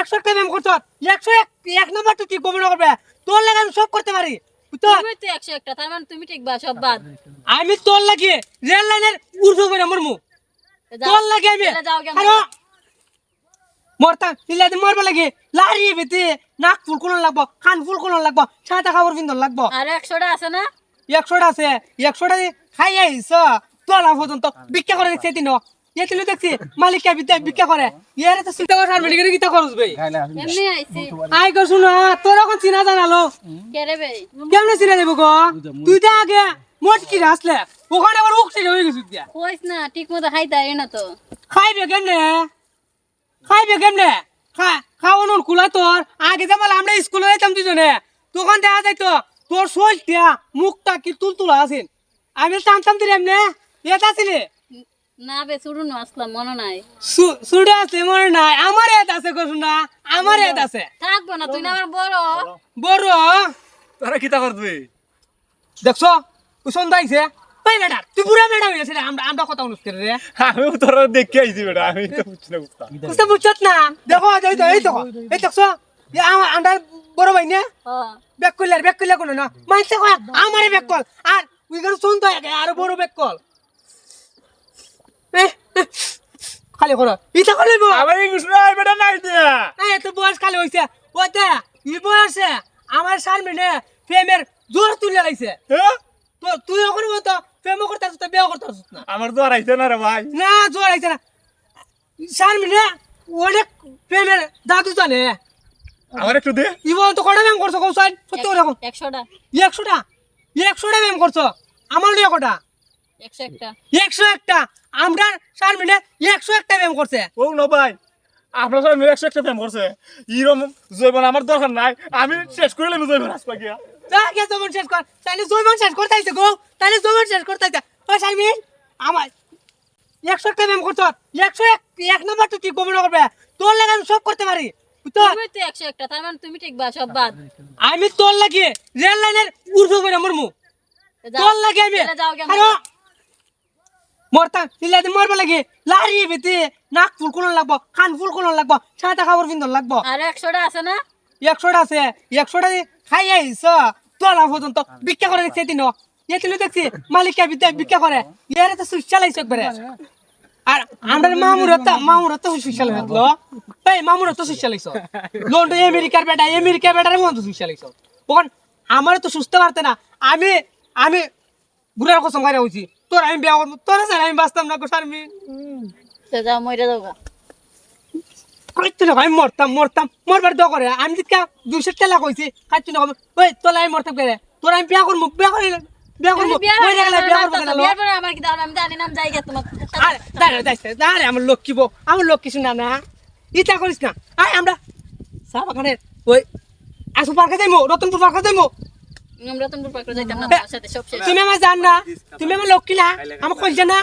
একশো একটা ব্যায়াম করছ? একশো এক এক নাম্বার তুই গোমনা করবে তোর লাগে আমি সব করতে পারি তুমি তো একশো একটা তার মানে তুমি টিকবা সব বাদ। আমি তোর লাগে রেল লাইনের উর্ফে করে মরমু। তোর লাগে আমি তাহলে যাও গিয়া আরে মরো। মরতা নিলাতে মরবা লাগে। লারি বেতে নাক ফুল কোন লাগবো কান ফুল কোন লাগবো ছাতা খাবার পিন্দন লাগবো। আর একশোটা আছে না? একশোটা আছে একশোটা খাই আইস তোলা পর্যন্ত ভিক্ষা করে দেখছি এদিন এদিন দেখছি মালিকা বিদ্যা ভিক্ষা করে। ইয়ারে তো চিন্তা করে সারবে গিয়ে গীতা খরচ ভাই? এমনি আইছি? আই কর শুনো তোর এখন চিনা জানালো কেরে বে কেমনে চিনা দেবো গো? তুই তো আগে মোটকি আসলে? ওখানে আবার উকসে হয়ে গেছিস দিয়া কইস না ঠিক মতো খাইতে আই না তো। খাইবে কেমনে? খাইবে কেমনে? খাওয়ানোর কুলা তোর। আগে যেমন আমরা স্কুলে যেতাম দুজনে তখন দেখা যাইতো তোর শরীরটা মুখটা কি তুলতুলা আছেন আমি টানতাম দিলে এমনি। এটা ছিলে? না বে আসলাম মনে নাই। মনে নাই। আমার এত আছে কসু না আমার এত আছে। থাকব না তুই না বড়। বড়? তোরা কিতা করবি দেখছ? তুই সন্ধ্যা আইছে। ভাই বেটা তুই বুড়া বেটা হয়ে গেছে আমরা আমরা কথা অনুষ্ঠ রে। আমি তোরা দেখে আইছি বেটা আমি তো বুঝছি না বুঝতাম। বুঝতে বুঝছত না? দেখো এই তো এই দেখো এই দেখছ? এ আমার আন্ডার বড় ভাই না? ও ব্যাক করলে ব্যাক করলে কোনো না? মানছে কয়? আমারে ব্যাক কল আর বড় ব্যাক কল খালি করো ইটা করলে বো আমার ইংলিশ নাই বেটা নাই দিয়া। এই তো বয়স খালি হইছে ওতে ই বয়সে আমার সার মিনে প্রেমের জোর তুলে লাইছে হ্যাঁ? তো তুই ওখানে বলতো প্রেম করতে আসছিস বিয়ে করতে না। আমার তো আর আইছে না রে ভাই। না জোর আইছে না। সার মিনে অনেক প্রেমের দাদু জানে আমার একটু দে। ইবন তো কটা ব্যায়াম করছ কৌশল সত্যি করে এখন একশোটা। একশোটা। একশোটা ব্যায়াম করছ আমার লিয়ে কটা একশো একটা। একশো আমরা সার একশো একটা ব্যায়াম করছে। ও না ভাই আপনার সবাই একশো একটা ফ্যাম করছে। ইরম জৈবন আমার দরকার নাই আমি শেষ করে নেব জৈবন আসপা গিয়া যা গিয়ে জমন শেষ কর তাহলে শেষ করতে আইছে গো তাহলে জমন শেষ করতে আইছে। ও সারমি আমার একশো একটা ব্যায়াম করছ একশো এক এক নাম্বার তো তুই করবে? তোর লাগে আমি সব করতে পারি। তুমি তো একশো একটা তার মানে তুমি টিকবা সব বাদ। আমি তোর লাগে রেল লাইনের উর্ফে করে মরমু। তোর লাগে আমি তাহলে যাও গিয়া আরে মরো। মরতাম ইলাতে মরবা লাগে। লারি বেতে নাক ফুল কোন লাগবো কান ফুল কোন লাগবো ছাতা খাবার পিন্দন লাগবো। আর একশোটা আছে না? একশোটা আছে একশোটা খাই আইস। তোলা পর্যন্ত ভিক্ষা করে দেখছি দিন এদিন দেখছি মালিকা বিদ্যা ভিক্ষা করে। ইয়ারে তো সুইচ চালাইছে একবারে। আর আমরা মামুর তো মামুর তো সুইচ চালাই থাকল এই মামুর তো সুইচ চালাইছ। লন্ডন আমেরিকার বেটা আমেরিকার বেটার মতো সুইচ চালাইছ। তখন আমার তো সুস্থ পারতে না। আমি আমি বুড়ার কসম খাই হয়েছি তোর আমি বিয়া করব। তোর স্যার আমি বাঁচতাম না গোসার আমি তো যাও মরে যাও গা। আমি মরতাম মরতাম। মরবার দো করে। আমি দিকা দুইশো টাকা কইছি খাইতে না ওই তোলা আমি মরতাম করে তোর আমি বিয়া করব বিয়া করে করব। করব আমার কি দাও আমি জানি না যাই গে তোমার আরে দাঁড়া দাঁড়া দাঁড়া আমার লক্ষ্মী বউ আমার লক্ষ্মী শুনা না ইটা করিস না। আয় আমরা চা বাগানের ওই আসু পার্কে যাইমো রতনপুর পার্কে যাইমো। আমরা তুমি পাকড়ে যাইতাম না তোমার সাথে সব শেষ। তুমি আমার জান না তুমি আমার লক্ষ্মী না আমার কইছে না?